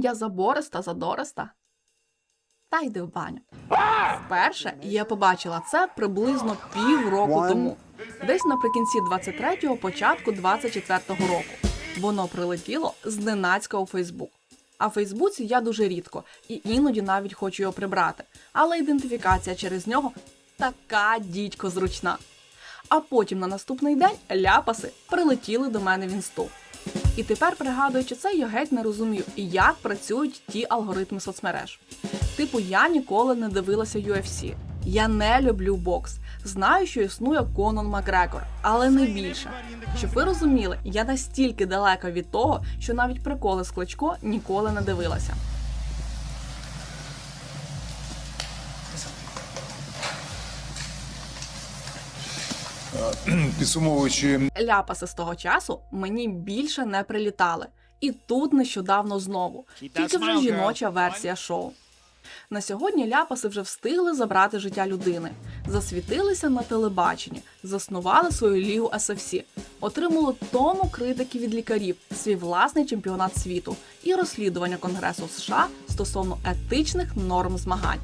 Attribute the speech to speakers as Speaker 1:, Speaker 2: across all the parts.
Speaker 1: Я забориста, задориста. Та йди в баню. Вперше я побачила це приблизно півроку тому, десь наприкінці 23-го, початку 24-го року. Воно прилетіло зненацька у Фейсбук. А в Фейсбуці я дуже рідко і іноді навіть хочу його прибрати. Але ідентифікація через нього така дідько зручна. А потім на наступний день ляпаси прилетіли до мене в інсту. І тепер, пригадуючи це, я геть не розумію, як працюють ті алгоритми соцмереж. Типу, я ніколи не дивилася UFC. Я не люблю бокс. Знаю, що існує Конон Макгрегор, але не більше. Щоб ви розуміли, я настільки далека від того, що навіть приколи з кличко ніколи не дивилася.
Speaker 2: Підсумовуючи
Speaker 1: Ляпаси з того часу мені більше не прилітали. І тут нещодавно знову. Тільки вже жіноча версія шоу. На сьогодні ляпаси вже встигли забрати життя людини, засвітилися на телебаченні, заснували свою лігу SFC, отримали тому критики від лікарів, свій власний чемпіонат світу і розслідування Конгресу США стосовно етичних норм змагань.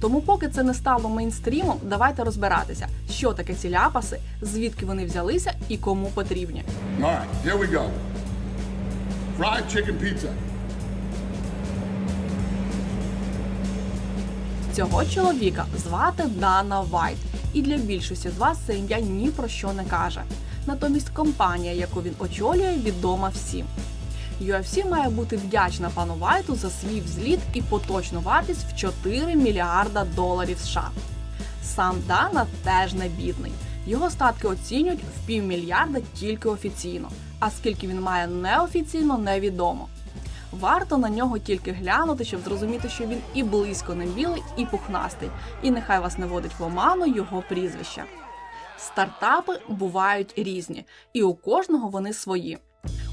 Speaker 1: Тому, поки це не стало мейнстрімом, давайте розбиратися, що таке ці ляпаси, звідки вони взялися і кому потрібні.
Speaker 2: Right, here we go. Fried chicken pizza.
Speaker 1: Цього чоловіка звати Дана Вайт, і для більшості з вас це ім'я ні про що не каже. Натомість компанія, яку він очолює, відома всім. UFC має бути вдячна пану Вайту за свій взліт і поточну вартість в 4 мільярда доларів США. Сам Дана теж не бідний. Його статки оцінюють в півмільярда тільки офіційно. А скільки він має неофіційно, невідомо. Варто на нього тільки глянути, щоб зрозуміти, що він і близько не білий, і пухнастий. І нехай вас не водить в оману його прізвище. Стартапи бувають різні, і у кожного вони свої.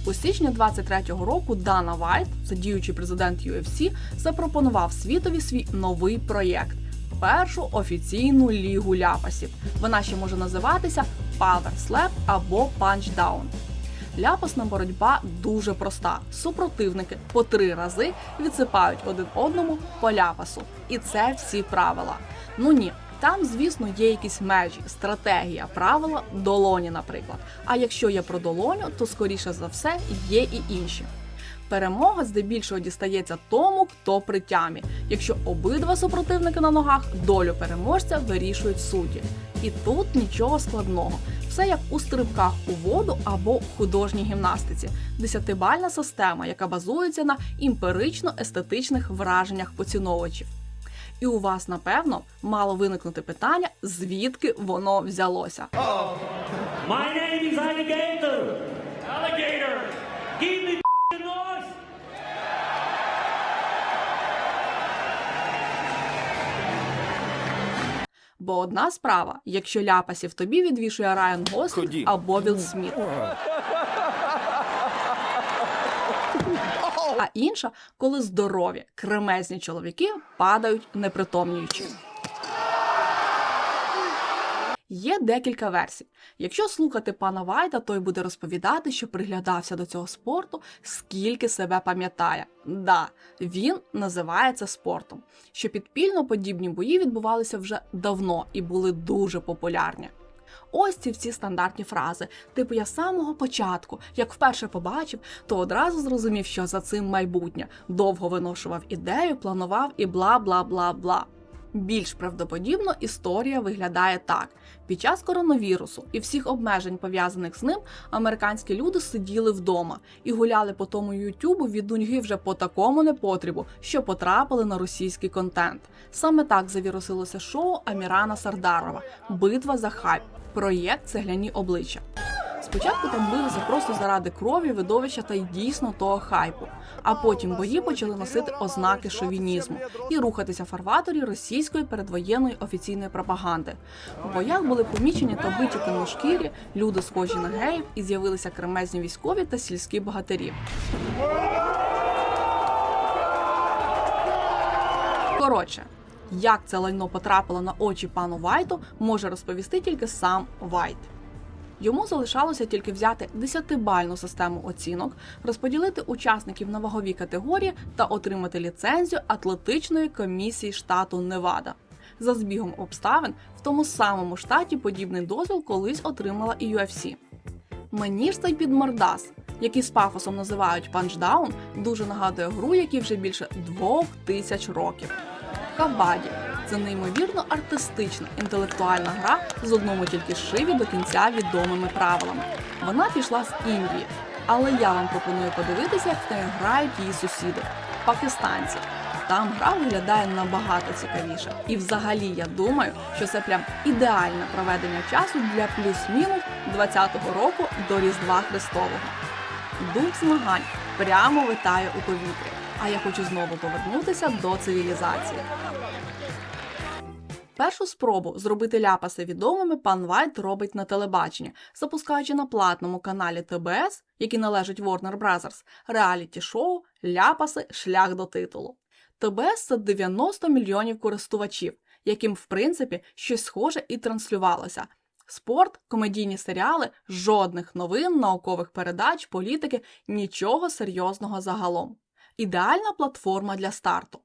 Speaker 1: У січні 23-го року Дана Вайт, це діючий президент UFC, запропонував світові свій новий проєкт першу офіційну лігу ляпасів. Вона ще може називатися Power Slap або Punchdown. Ляпасна боротьба дуже проста. Супротивники по три рази відсипають один одному по ляпасу. І це всі правила. Ну ні, там, звісно, є якісь межі, стратегія, правила, долоні, наприклад. А якщо є про долоню, то скоріше за все є і інші. Перемога здебільшого дістається тому, хто при тямі. Якщо обидва супротивники на ногах, долю переможця вирішують судді. І тут нічого складного. Все як у стрибках у воду або художній гімнастиці. Десятибальна система, яка базується на імперично-естетичних враженнях поціновувачів. І у вас, напевно, мало виникнути питання, звідки воно взялося.
Speaker 3: My name is Alligator. Alligator. Give me noise.
Speaker 1: Бо одна справа, якщо ляпасів тобі відвішує Райан Гослінг або Вілл Сміт. А інша, коли здорові, кремезні чоловіки падають непритомнюючи. Є декілька версій. Якщо слухати пана Вайта, той буде розповідати, що приглядався до цього спорту, скільки себе пам'ятає. Да, він називає це спортом. Що підпільно подібні бої відбувалися вже давно і були дуже популярні. Ось ці всі стандартні фрази. Типу, я з самого початку, як вперше побачив, то одразу зрозумів, що за цим майбутнє. Довго виношував ідею, планував і бла бла бла бла. Більш правдоподібно історія виглядає так: під час коронавірусу і всіх обмежень пов'язаних з ним американські люди сиділи вдома і гуляли по тому Ютубу від дуньги вже по такому непотребу, що потрапили на російський контент. Саме так завірусилося шоу Амірана Сардарова Битва за хайп. Проєкт цегляні обличчя. Спочатку там билися просто заради крові, видовища та й дійсно того хайпу. А потім бої почали носити ознаки шовінізму і рухатися фарваторі російської передвоєнної офіційної пропаганди. У боях були помічені та биті темношкірі, люди схожі на геїв, і з'явилися кремезні військові та сільські богатирі. Коротше, як це лайно потрапило на очі пану Вайту, може розповісти тільки сам Вайт. Йому залишалося тільки взяти 10-бальну систему оцінок, розподілити учасників на вагові категорії та отримати ліцензію атлетичної комісії штату Невада. За збігом обставин в тому самому штаті подібний дозвіл колись отримала і UFC. Мені ж цей підмордас, який з пафосом називають панчдаун, дуже нагадує гру, якій вже більше двох тисяч років. Кабаді це неймовірно артистична інтелектуальна гра з одному тільки шиві до кінця відомими правилами. Вона пішла з Індії, але я вам пропоную подивитися, як в неї грають її сусіди пакистанці. Там гра виглядає набагато цікавіше. І взагалі я думаю, що це прям ідеальне проведення часу для плюс-мінус 20-го року до Різдва Христового. Дух змагань прямо витає у повітрі. А я хочу знову повернутися до цивілізації. Першу спробу зробити ляпаси відомими пан Вайт робить на телебаченні, запускаючи на платному каналі ТБС, який належить Warner Brothers, реаліті-шоу Ляпаси Шлях до титулу. ТБС це 90 мільйонів користувачів, яким, в принципі, щось схоже і транслювалося. Спорт, комедійні серіали, жодних новин, наукових передач, політики, нічого серйозного загалом. Ідеальна платформа для старту.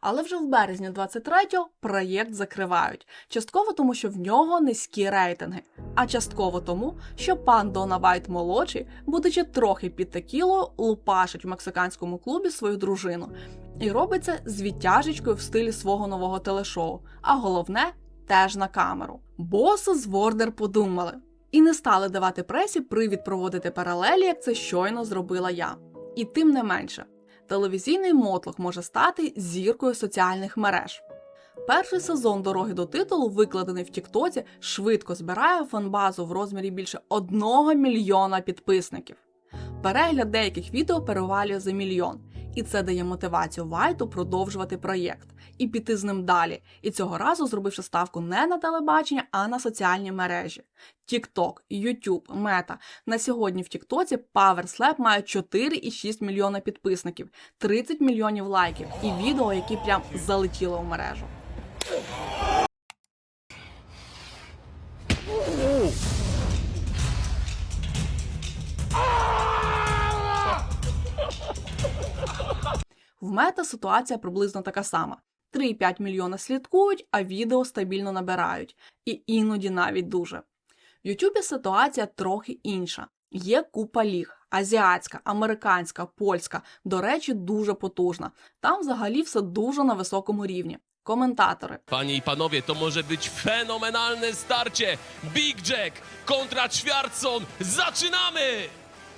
Speaker 1: Але вже в березні 23-го проєкт закривають, частково тому, що в нього низькі рейтинги, а частково тому, що пан Дона Вайт молодший, будучи трохи під текілою, лупашить в мексиканському клубі свою дружину і робить це з відтяжечкою в стилі свого нового телешоу. А головне теж на камеру. Боси з Вордер подумали і не стали давати пресі привід проводити паралелі, як це щойно зробила я. І тим не менше, телевізійний мотлох може стати зіркою соціальних мереж. Перший сезон дороги до титулу, викладений в Тіктоці, швидко збирає фанбазу в розмірі більше 1 мільйона підписників. Перегляд деяких відео перевалює за мільйон, і це дає мотивацію Вайту продовжувати проєкт і піти з ним далі. І цього разу зробивши ставку не на телебачення, а на соціальні мережі. TikTok, YouTube, Meta. На сьогодні в Тіктоці Power Slap має 4,6 мільйона підписників, 30 мільйонів лайків і відео, які прям залетіли в мережу. Мета ситуація приблизно така сама. 3,5 мільйона слідкують, а відео стабільно набирають. І іноді навіть дуже. В Ютубі ситуація трохи інша. Є купа ліг азіатська, американська, польська, до речі, дуже потужна. Там взагалі все дуже на високому рівні. Коментатори,
Speaker 4: Panie i panowie, to może być fenomenalne starcie! Big Jack kontra Schwartzson! Zaczynamy!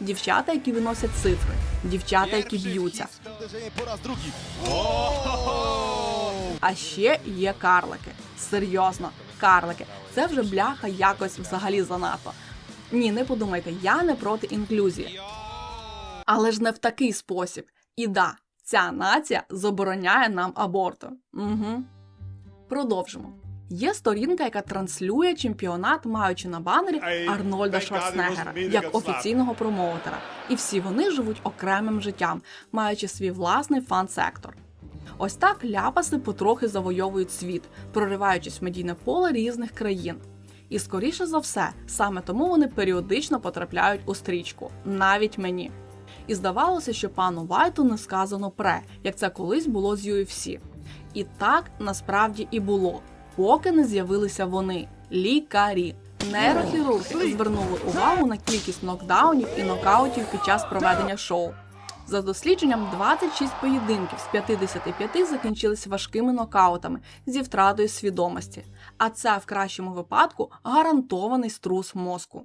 Speaker 1: дівчата, які виносять цифри, дівчата, які б'ються. А ще є карлики. Серйозно, карлики. Це вже бляха якось взагалі занадто. Ні, не подумайте, я не проти інклюзії. Але ж не в такий спосіб. І да, ця нація забороняє нам аборти. Угу. Продовжимо. Є сторінка, яка транслює чемпіонат, маючи на банері Арнольда Шварценеггера як офіційного промоутера. І всі вони живуть окремим життям, маючи свій власний фан-сектор. Ось так ляпаси потрохи завойовують світ, прориваючись в медійне поле різних країн. І скоріше за все, саме тому вони періодично потрапляють у стрічку, навіть мені. І здавалося, що пану Вайту не сказано пре, як це колись було з UFC. І так насправді і було, поки не з'явилися вони лікарі. Нейрохірурги звернули увагу на кількість нокдаунів і нокаутів під час проведення шоу. За дослідженням, 26 поєдинків з 55 закінчились важкими нокаутами зі втратою свідомості, а це в кращому випадку гарантований струс мозку.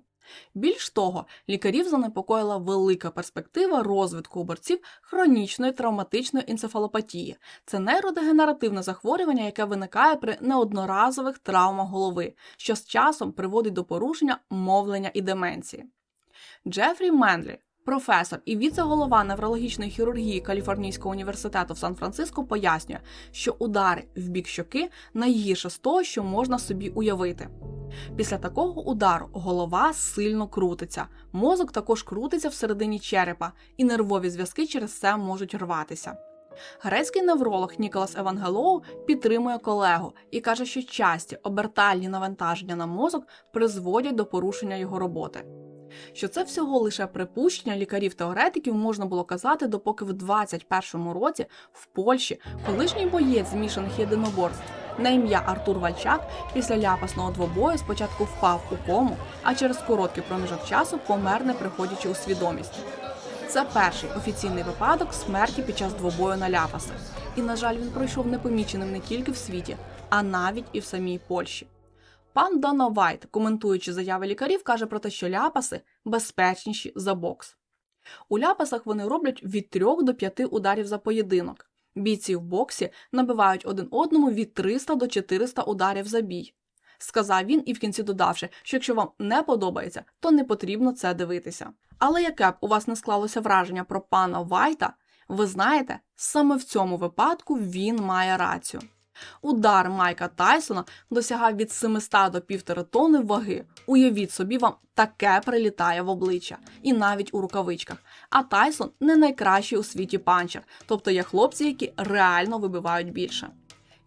Speaker 1: Більш того, лікарів занепокоїла велика перспектива розвитку у борців хронічної травматичної енцефалопатії. Це нейродегенеративне захворювання, яке виникає при неодноразових травмах голови, що з часом приводить до порушення мовлення і деменції. Джефрі Менлі, професор і віце-голова неврологічної хірургії Каліфорнійського університету в Сан-Франциско, пояснює, що удари в бік щоки найгірше з того, що можна собі уявити. Після такого удару голова сильно крутиться, мозок також крутиться всередині черепа, і нервові зв'язки через це можуть рватися. Грецький невролог Ніколас Евангелоу підтримує колегу і каже, що часті обертальні навантаження на мозок призводять до порушення його роботи. Що це всього лише припущення лікарів-теоретиків можна було казати, допоки в 21-му році в Польщі колишній боєць змішаних єдиноборств на ім'я Артур Вальчак після ляпасного двобою спочатку впав у кому, а через короткий проміжок часу помер, не приходячи у свідомість. Це перший офіційний випадок смерті під час двобою на ляпаси. І, на жаль, він пройшов непоміченим не тільки в світі, а навіть і в самій Польщі. Пан Дона Вайт, коментуючи заяви лікарів, каже про те, що ляпаси безпечніші за бокс. У ляпасах вони роблять від 3 до 5 ударів за поєдинок. Бійці в боксі набивають один одному від 300 до 400 ударів за бій. Сказав він і в кінці додавши, що якщо вам не подобається, то не потрібно це дивитися. Але яке б у вас не склалося враження про пана Вайта, ви знаєте, саме в цьому випадку він має рацію. Удар Майка Тайсона досягав від 700 до 1,5 тонни ваги. Уявіть собі, вам таке прилітає в обличчя, і навіть у рукавичках. А Тайсон не найкращий у світі панчер, тобто є хлопці, які реально вибивають більше.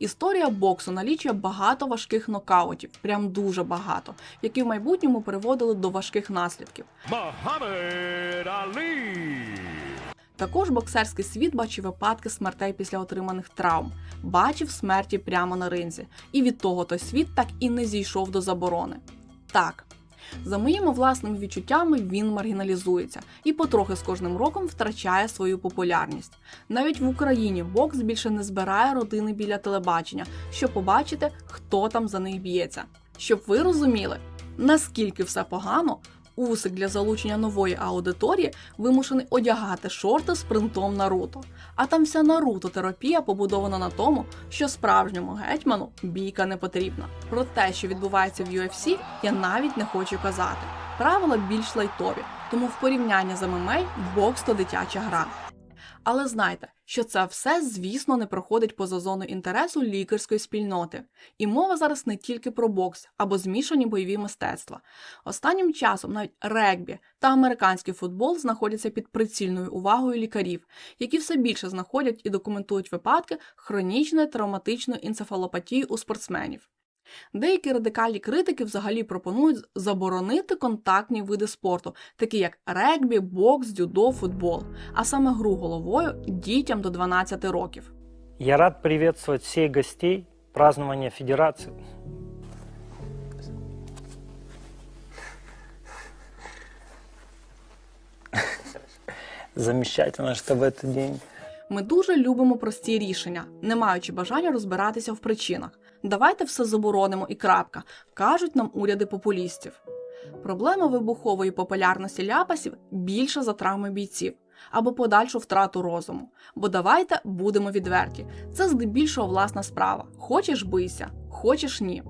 Speaker 1: Історія боксу налічує багато важких нокаутів, прям дуже багато, які в майбутньому приводили до важких наслідків.
Speaker 3: Muhammad Ali.
Speaker 1: Також боксерський світ бачив випадки смертей після отриманих травм, бачив смерті прямо на ринзі, і від того той світ так і не зійшов до заборони. Так, за моїми власними відчуттями він маргіналізується і потрохи з кожним роком втрачає свою популярність. Навіть в Україні бокс більше не збирає родини біля телебачення, щоб побачити, хто там за них б'ється. Щоб ви розуміли, наскільки все погано, Усик для залучення нової аудиторії вимушений одягати шорти з принтом Наруто. А там вся Наруто-терапія побудована на тому, що справжньому гетьману бійка не потрібна. Про те, що відбувається в UFC, я навіть не хочу казати. Правила більш лайтові, тому в порівнянні з ММА бокс то дитяча гра. Але знайте, що це все, звісно, не проходить поза зоною інтересу лікарської спільноти. І мова зараз не тільки про бокс або змішані бойові мистецтва. Останнім часом навіть регбі та американський футбол знаходяться під прицільною увагою лікарів, які все більше знаходять і документують випадки хронічної травматичної енцефалопатії у спортсменів. Деякі радикальні критики взагалі пропонують заборонити контактні види спорту, такі як регбі, бокс, дзюдо, футбол, а саме гру головою дітям до 12 років.
Speaker 5: Я рад приветствовать всех гостей празднования Федерации. Замечательно, что в этот день
Speaker 1: Ми дуже любимо прості рішення, не маючи бажання розбиратися в причинах. Давайте все заборонимо і крапка, кажуть нам уряди популістів. Проблема вибухової популярності ляпасів більша за травми бійців або подальшу втрату розуму. Бо давайте будемо відверті. Це здебільшого власна справа. Хочеш бийся, хочеш ні.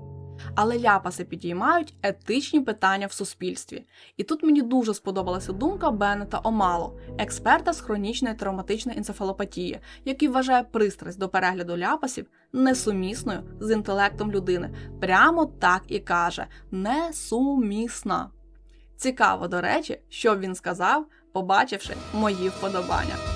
Speaker 1: Але ляпаси підіймають етичні питання в суспільстві. І тут мені дуже сподобалася думка Беннета Омало, експерта з хронічної травматичної енцефалопатії, який вважає пристрасть до перегляду ляпасів несумісною з інтелектом людини. Прямо так і каже: несумісна. Цікаво, до речі, що він сказав, побачивши мої вподобання.